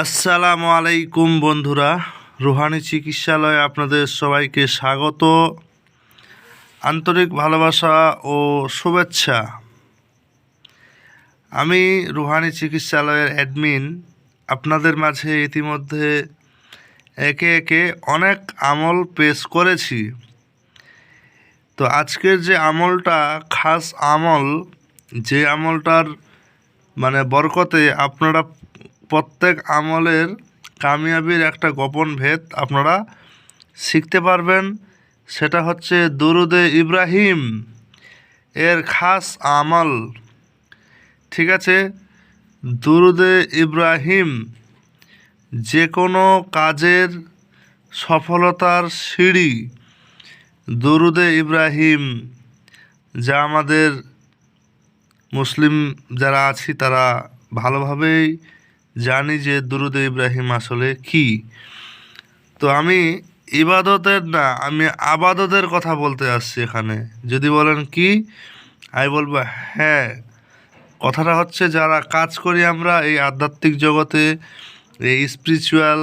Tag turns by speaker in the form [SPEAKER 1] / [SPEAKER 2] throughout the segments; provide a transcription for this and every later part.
[SPEAKER 1] আসসালামু আলাইকুম বন্ধুরা। রুহানি চিকিৎসালয়ে আপনাদের সবাইকে স্বাগত। আন্তরিক ভালোবাসা ও শুভেচ্ছা। আমি রুহানি চিকিৎসালয়ের অ্যাডমিন। আপনাদের মাঝে ইতিমধ্যে একে একে অনেক আমল পেশ করেছি। তো আজকের যে আমলটা, খাস আমল, যে আমলটার মানে বরকতে আপনারা প্রত্যেক আমলের কামিয়াবির একটা গোপন ভেদ আপনারা শিখতে পারবেন। সেটা হচ্ছে দুরুদে ইব্রাহিম এর খাস আমল। ঠিক আছে? দুরুদে ইব্রাহিম যে কোনো কাজের সফলতার সিঁড়ি দুরুদে ইব্রাহিম, যা আমাদের মুসলিম যারা আছি তারা ভালোভাবেই জানি যে দুরুদ ইব্রাহিম আসলে কি। তো আমি ইবাদতের না, আমি আবাদতের কথা বলতে আসছি এখানে। যদি বলেন কি, আমি বলব হ্যাঁ কথাটা হচ্ছে যারা কাজ করি আমরা এই আধ্যাত্মিক জগতে, এই স্পিরিচুয়াল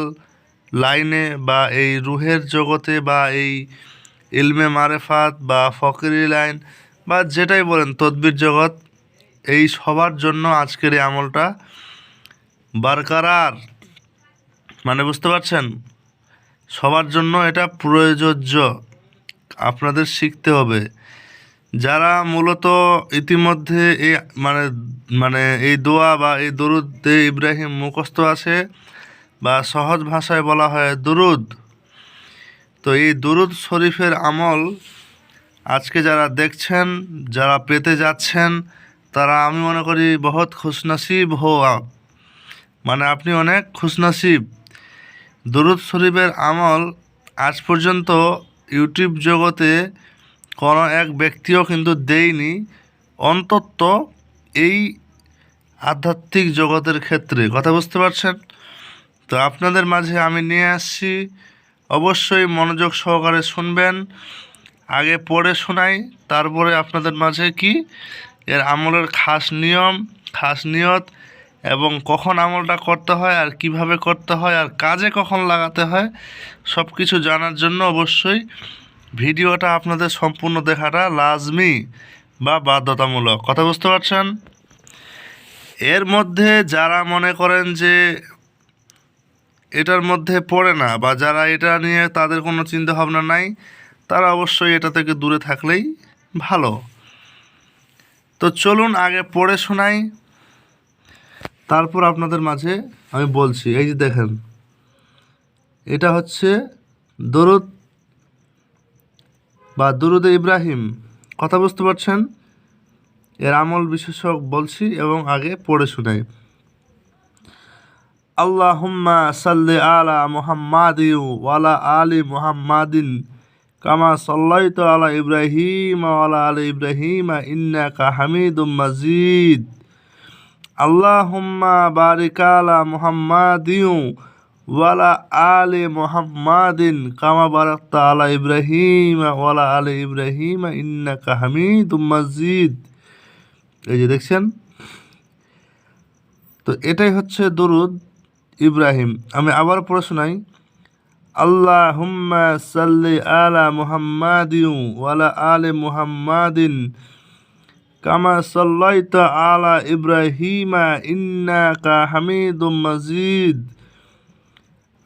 [SPEAKER 1] লাইনে বা এই রুহের জগতে বা এই ইলমে মারেফাত বা ফকরি লাইন বা যেটাই বলেন, তদ্বির জগৎ, এই সবার জন্য আজকের এই আমলটা বারকারার। মানে বুঝতে পারছেন? সবার জন্য এটা প্রয়োজ্য। আপনাদের শিখতে হবে। যারা মূলত ইতিমধ্যে এই মানে মানে এই দোয়া বা এই দরুদ ইব্রাহিম মুখস্থ আছে বা সহজ ভাষায় বলা হয় দুরুদ, তো এই দুরুদ শরীফের আমল আজকে যারা দেখছেন, যারা পেতে যাচ্ছেন, তারা আমি মনে করি বহুত খুশনসিব হো আপ মানে আপনি অনেক খুশনসিব। দুরুদ শরীফের আমল আজ পর্যন্ত ইউটিউব জগতে কোনো এক ব্যক্তিও কিন্তু দেয়নি। অন্তত এই আধ্যাত্মিক জগতের ক্ষেত্রে। কথা বুঝতে পারছেন? তো আপনাদের মাঝে আমি নিয়ে আসছি। অবশ্যই মনোযোগ সহকারে শুনবেন। আগে পড়ে শোনাই, তারপরে আপনাদের মাঝে কি? এর আমলের খাস নিয়ম, খাস নিয়ত এবং কখন আমলটা করতে হয় আর কীভাবে করতে হয় আর কাজে কখন লাগাতে হয় সব কিছু জানার জন্য অবশ্যই ভিডিওটা আপনাদের সম্পূর্ণ দেখাটা লাজমি বা বাধ্যতামূলক। কথা বুঝতে পারছেন? এর মধ্যে যারা মনে করেন যে এটার মধ্যে পড়ে না বা যারা এটা নিয়ে তাদের কোনো চিন্তা ভাবনা নাই, তারা অবশ্যই এটা থেকে দূরে থাকলেই ভালো। তো চলুন আগে পড়ে শোনাই। তারপর আপনাদের মাঝে আমি বলছি, এই যে দেখেন, এটা হচ্ছে দরুদ বা দুরুদে ইব্রাহিম। কথা বুঝতে পারছেন? এর আমল বিশেষক বলছি এবং আগে পড়ে শোনাই আল্লাহুম্মা সাল্লি আলা মুহাম্মাদি ওয়ালা আলি মুহাম্মাদিন কামা সাল্লাইতু আলা ইব্রাহিম ওয়ালা আলি ইব্রাহিম ইন্নাকা হামিদুম মাজিদ। আল্লাহুম্মা বারিক আলা মুহাম্মাদিউ ওয়ালা আলি মুহাম্মাদিন কামা বারাকতা আলা ইব্রাহিম ওয়ালা আলি ইব্রাহিম ইন্নাকা হামিদুম মাজিদ। এই যে দেখছেন? তো এটাই হচ্ছে দরুদ ইব্রাহিম। আমি আবার পড়ে শোনাই। আল্লাহ হুম্মা সাল্লি আলা মুহাম্মাদিউ ওয়ালা আলে মুহাম্মাদিন কামা সাল্লাইত আলা ইব্রাহিমা ইন্নাকা হামিদুম মাজিদ।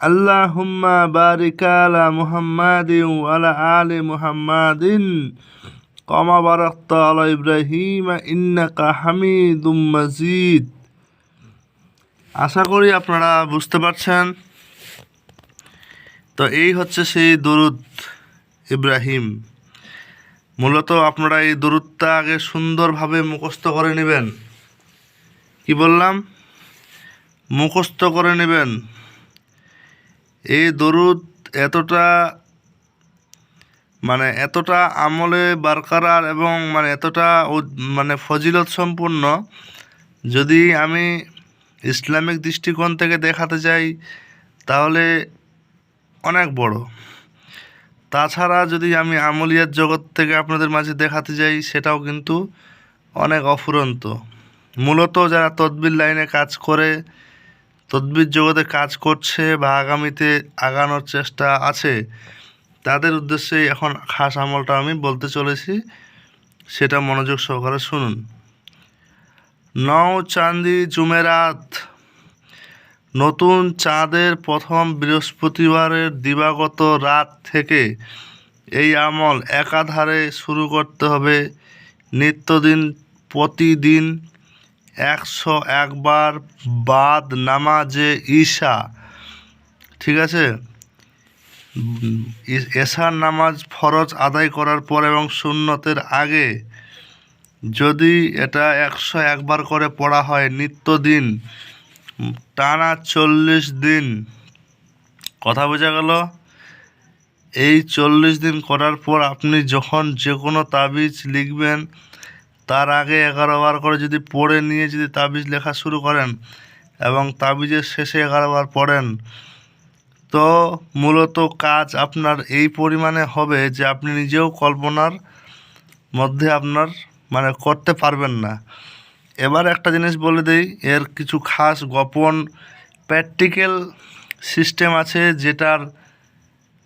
[SPEAKER 1] আল্লাহুম্মা বারিক আলা মুহাম্মাদিন ওয়ালা আলে মুহাম্মাদিন। কামা আলা ইব্রাহিমা ইন্নাকা হামিদুম মাজিদ। আশা করি আপনারা বুঝতে পারছেন। তো এই হচ্ছে সেই দরুদ ইব্রাহিম। মূলত আপনারা এই দরুদটা আগে সুন্দরভাবে মুখস্থ করে নেবেন। কি বললাম? মুখস্থ করে নেবেন। এই দরুদ এতটা মানে এতটা আমলে বারকারার এবং মানে এতটা মানে ফজিলত সম্পূর্ণ, যদি আমি ইসলামিক দৃষ্টিকোণ থেকে দেখাতে চাই, তাহলে অনেক বড়। তাছাড়া যদি আমি আমলিয়ার জগৎ থেকে আপনাদের মাঝে দেখাতে যাই, সেটাও কিন্তু অনেক অফুরন্ত। মূলত যারা তদবির লাইনে কাজ করে, তদ্বির জগতে কাজ করছে বা আগামীতে আগানোর চেষ্টা আছে, তাদের উদ্দেশ্যে এখন খাস আমলটা আমি বলতে চলেছি। সেটা মনোযোগ সহকারে শুনুন। নও চাঁদি জুমেরাত নতুন চাঁদের প্রথম বৃহস্পতিবারের দিবাগত রাত থেকে এই আমল একাধারে শুরু করতে হবে। নিত্যদিন, প্রতিদিন একশো একবার বাদ নামাজে ঈশা। ঠিক আছে? এশার নামাজ ফরজ আদায় করার পর এবং সুন্নতের আগে যদি এটা একশো একবার করে পড়া হয়, নিত্যদিন টানা চল্লিশ দিন। কথা বোঝা গেল? এই চল্লিশ দিন করার পর আপনি যখন যে কোনো তাবিজ লিখবেন, তার আগে এগারো বার করে যদি পড়ে নিয়ে যদি তাবিজ লেখা শুরু করেন এবং তাবিজের শেষে এগারো বার পড়েন, তো মূলত কাজ আপনার এই পরিমাণে হবে যে আপনি নিজেও কল্পনার মধ্যে আপনার মানে করতে পারবেন না। এবার একটা জিনিস বলে দেই, এর কিছু খাস গোপন প্র্যাকটিক্যাল সিস্টেম আছে যেটার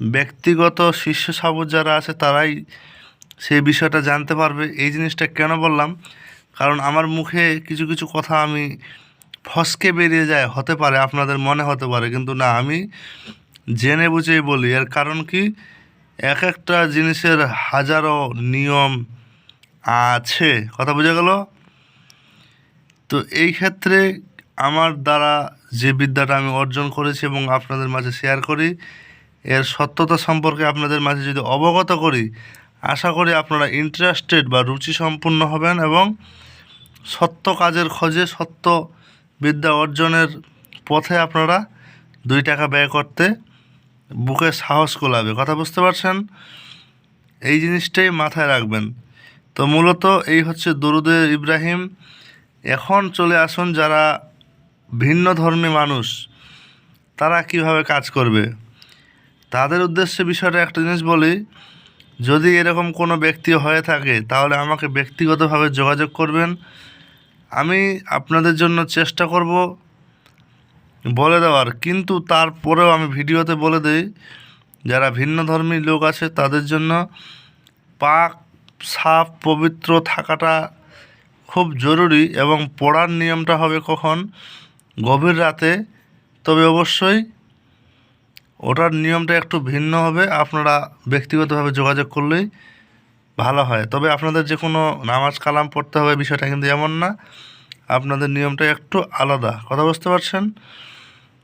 [SPEAKER 1] ব্যক্তিগত শিষ্য সাবর যারা আছে তারাই সেই বিষয়টা জানতে পারবে। এই জিনিসটা কেন বললাম? কারণ আমার মুখে কিছু কিছু কথা আমি ফসকে বেরিয়ে যায়, হতে পারে, আপনাদের মনে হতে পারে, কিন্তু না, আমি জেনে বুঝেই বলি। এর কারণ কি? এক একটা জিনিসের হাজারো নিয়ম আছে। কথা বোঝা গেল? তো এই ক্ষেত্রে আমার দ্বারা যে বিদ্যাটা আমি অর্জন করেছি এবং আপনাদের মাঝে শেয়ার করি, এর সত্যতা সম্পর্কে আপনাদের মাঝে যদি অবগত করি, আশা করি আপনারা ইন্টারেস্টেড বা রুচি সম্পূর্ণ হবেন এবং সত্য কাজের খোঁজে সত্য বিদ্যা অর্জনের পথে আপনারা দুই টাকা ব্যয় করতে বুকে সাহস কোলাবে। কথা বুঝতে পারছেন? এই জিনিসটাই মাথায় রাখবেন। তো মূলত এই হচ্ছে দরুদে ইব্রাহিম এখন চলে আসুন যারা ভিন্ন ধর্মী মানুষ, তারা কীভাবে কাজ করবে? তাদের উদ্দেশ্যে বিষয়টা একটা জিনিস বলি, যদি এরকম কোনো ব্যক্তি হয়ে থাকে, তাহলে আমাকে ব্যক্তিগতভাবে যোগাযোগ করবেন। আমি আপনাদের জন্য চেষ্টা করব বলে দেওয়ার। কিন্তু তারপরেও আমি ভিডিওতে বলে দিই, যারা ভিন্ন ধর্মী লোক আছে, তাদের জন্য পাক, সাফ, পবিত্র থাকাটা খুব জরুরি এবং পড়ার নিয়মটা হবে কখন? গভীর রাতে। তবে অবশ্যই ওটার নিয়মটা একটু ভিন্ন হবে। আপনারা ব্যক্তিগতভাবে যোগাযোগ করলেই ভালো হয়। তবে আপনাদের যে কোনো নামাজ কালাম পড়তে হবে বিষয়টা কিন্তু এমন না। আপনাদের নিয়মটা একটু আলাদা। কথা বুঝতে পারছেন?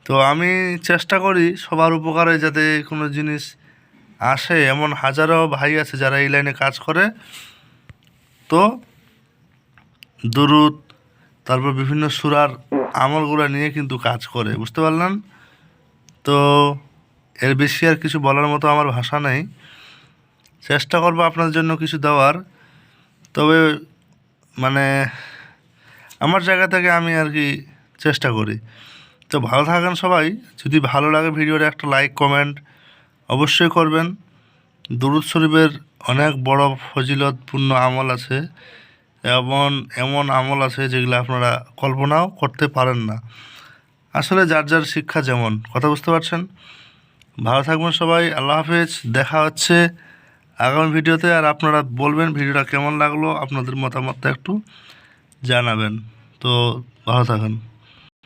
[SPEAKER 1] তো আমি চেষ্টা করি সবার উপকারে যাতে কোনো জিনিস আসে। এমন হাজারো ভাই আছে যারা এই লাইনে কাজ করে। তো দুরুদ, তারপর বিভিন্ন সুরার আমলগুলো নিয়ে কিন্তু কাজ করে, বুঝতে পারলেন? তো এর বেশি আর কিছু বলার মতো আমার ভাষা নেই। চেষ্টা করব আপনাদের জন্য কিছু দেওয়ার। তবে মানে আমার জায়গা থেকে আমি আর কি চেষ্টা করি। তো ভালো থাকেন সবাই। যদি ভালো লাগে ভিডিওটা একটা লাইক, কমেন্ট অবশ্যই করবেন। দুরুদ শরীফের অনেক বড় ফজিলতপূর্ণ আমল আছে। এমন এমন আমল আছে যেগুলো আপনারা কল্পনাও করতে পারেন না। আসলে যার যার শিক্ষা যেমন। কথা বুঝতে পারছেন? ভালো থাকবেন সবাই, আল্লাহ হাফেজ। দেখা হচ্ছে আগামী ভিডিওতে। আর আপনারা বলবেন ভিডিওটা কেমন লাগল, আপনাদের মতামতটা একটু জানাবেন। তো ভালো থাকেন।